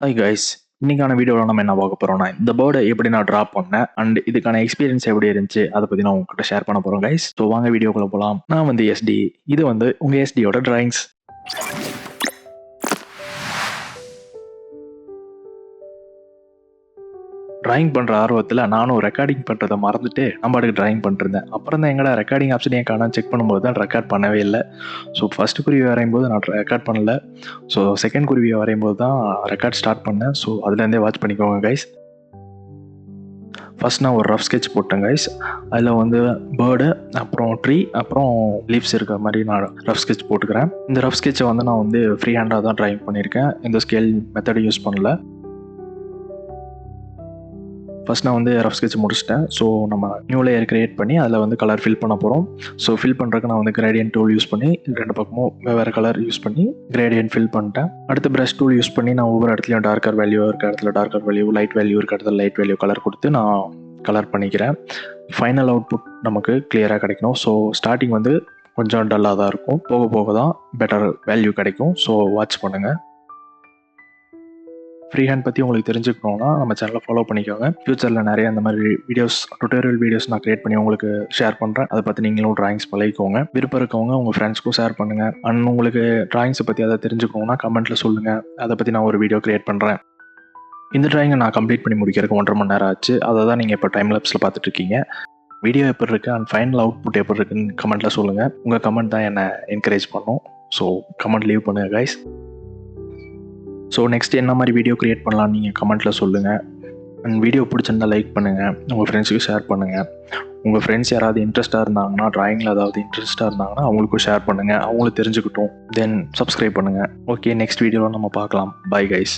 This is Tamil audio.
ஹை கைஸ் இன்னைக்கான வீடியோவில் நம்ம என்ன பார்க்க போகிறோம்னா இந்த பேர்டை எப்படி நான் ட்ராப் பண்ணேன் அண்ட் இதுக்கான எக்ஸ்பீரியன்ஸ் எப்படி இருந்துச்சு அதை பற்றி நான் உங்ககிட்ட ஷேர் பண்ண போகிறோம் கைஸ் ஸோ வாங்க வீடியோக்குள்ளே போகலாம் நான் வந்து எஸ்டி இது வந்து உங்கள் எஸ்டியோட ட்ராயிங்ஸ் ட்ராயிங் பண்ணுற ஆர்வத்தில் நானும் ரெக்கார்டிங் பண்ணுறதை மறந்துட்டு நம்ம அடுக்கு டிராயிங் பண்ணிருந்தேன் அப்புறம் தான் எங்கடா ரெக்கார்டிங் ஆப்ஷன் ஏன் காணாம செக் பண்ணும்போது தான் ரெக்கார்ட் பண்ணவே இல்லை. ஸோ ஃபஸ்ட் குருவி வரையும் போது நான் ரெக்கார்ட் பண்ணல. ஸோ செகண்ட் குருவியை வரையும் போது தான் ரெக்கார்ட் ஸ்டார்ட் பண்ணேன். ஸோ அதுலேருந்தே வாட்ச் பண்ணிக்கோங்க கைஸ் ஃபர்ஸ்ட் நான் ஒரு ரஃப் ஸ்கெட்ச் போட்டேன் கைஸ் அதில் வந்து பேர்டு அப்புறம் ட்ரீ அப்புறம் லீவ்ஸ் இருக்கிற மாதிரி நான் ரஃப் ஸ்கெட்ச் போட்டுக்கிறேன். இந்த ரஃப் ஸ்கெட்சை வந்து நான் வந்து ஃப்ரீ ஹேண்டாக தான் ட்ராயிங் பண்ணியிருக்கேன். இந்த ஸ்கேல் மெத்தடை யூஸ் பண்ணல. ஃபர்ஸ்ட் நான் வந்து ரஃப் ஸ்கெட்ச் முடிச்சிட்டேன். ஸோ நம்ம நியூ லேயர் கிரியேட் பண்ணி அதில் வந்து கலர் ஃபில் பண்ண போகிறோம் ஸோ ஃபில் பண்ணுறதுக்கு நான் வந்து கிரேடியன்ட் டூல் யூஸ் பண்ணி ரெண்டு பக்கமும் வெவ்வேறு கலர் யூஸ் பண்ணி கிரேடியன்ட் ஃபில் பண்ணிட்டேன். அடுத்து ப்ரஷ் டூல் யூஸ் பண்ணி நான் ஒவ்வொரு இடத்துலையும் டார்க்கர் வேல்யூ இருக்க இடத்துல டார்க்கர் வேல்யூ லைட் வேல்யூ இருக்க இடத்துல லைட் வேல்யூ கலர் கொடுத்து நான் கலர் பண்ணிக்கிறேன். ஃபைனல் அவுட்புட் நமக்கு கிளியராக கிடைக்கணும். ஸோ ஸ்டார்டிங் வந்து கொஞ்சம் டல்லாக தான் இருக்கும். போக போக தான் பெட்டர் வேல்யூ கிடைக்கும். ஸோ வாட்ச் பண்ணுங்கள் ஃப்ரீ ஹேண்ட் பற்றி உங்களுக்கு தெரிஞ்சுக்கணும்னா நம்ம சேனலை ஃபாலோ பண்ணிக்கோங்க. ஃப்யூச்சரில் நிறைய இந்த மாதிரி வீடியோஸ் டுட்டோரியல் வீடியோஸ் நான் கிரியேட் பண்ணி உங்களுக்கு ஷேர் பண்ணுறேன் அதை பற்றி நீங்களும் ட்ராயிங்ஸ் பழகிக்கோங்க. விருப்பம் இருக்கவங்க உங்கள் ஃப்ரெண்ட்ஸ்க்கும் ஷேர் பண்ணுங்கள் அண்ட் உங்களுக்கு ட்ராயிங்ஸை பற்றி அதை தெரிஞ்சுக்கணும்னா கமெண்ட்டில் சொல்லுங்கள் அதை பற்றி நான் ஒரு வீடியோ கிரியேட் பண்ணுறேன் இந்த ட்ராயிங்கை நான் கம்ப்ளீட் பண்ணி முடிக்கிறதுக்கு ஒன்றரை மணி நேரம் ஆச்சு. அதை தான் நீங்கள் இப்போ டைம் லேப்ஸில் பார்த்துட்டு இருக்கீங்க. வீடியோ எப்படி இருக்குது அண்ட் ஃபைனல் அவுட்புட் எப்படி இருக்குன்னு கமெண்ட்டில் சொல்லுங்கள் உங்கள் கமெண்ட் தான் என்னை என்கரேஜ் பண்ணும். ஸோ கமெண்ட் லீவ் பண்ணுங்கள் கைஸ் ஸோ நெக்ஸ்ட் என்ன மாதிரி வீடியோ க்ரியேட் பண்ணலாம் நீங்கள் கமெண்ட்டில் சொல்லுங்கள் அண்ட் வீடியோ பிடிச்சிருந்தா லைக் பண்ணுங்கள் உங்கள் ஃப்ரெண்ட்ஸுக்கு ஷேர் பண்ணுங்கள் உங்கள் ஃப்ரெண்ட்ஸ் யாராவது இன்ட்ரெஸ்ட்டாக இருந்தாங்கன்னா ட்ராயிங்கில் ஏதாவது இன்ட்ரெஸ்ட்டாக இருந்தாங்கன்னா அவங்களுக்கும் ஷேர் பண்ணுங்கள் அவங்களும் தெரிஞ்சுக்கிட்டும். தென் சப்ஸ்கிரைப் பண்ணுங்கள் ஓகே நெக்ஸ்ட் வீடியோவில் நம்ம பார்க்கலாம். Bye guys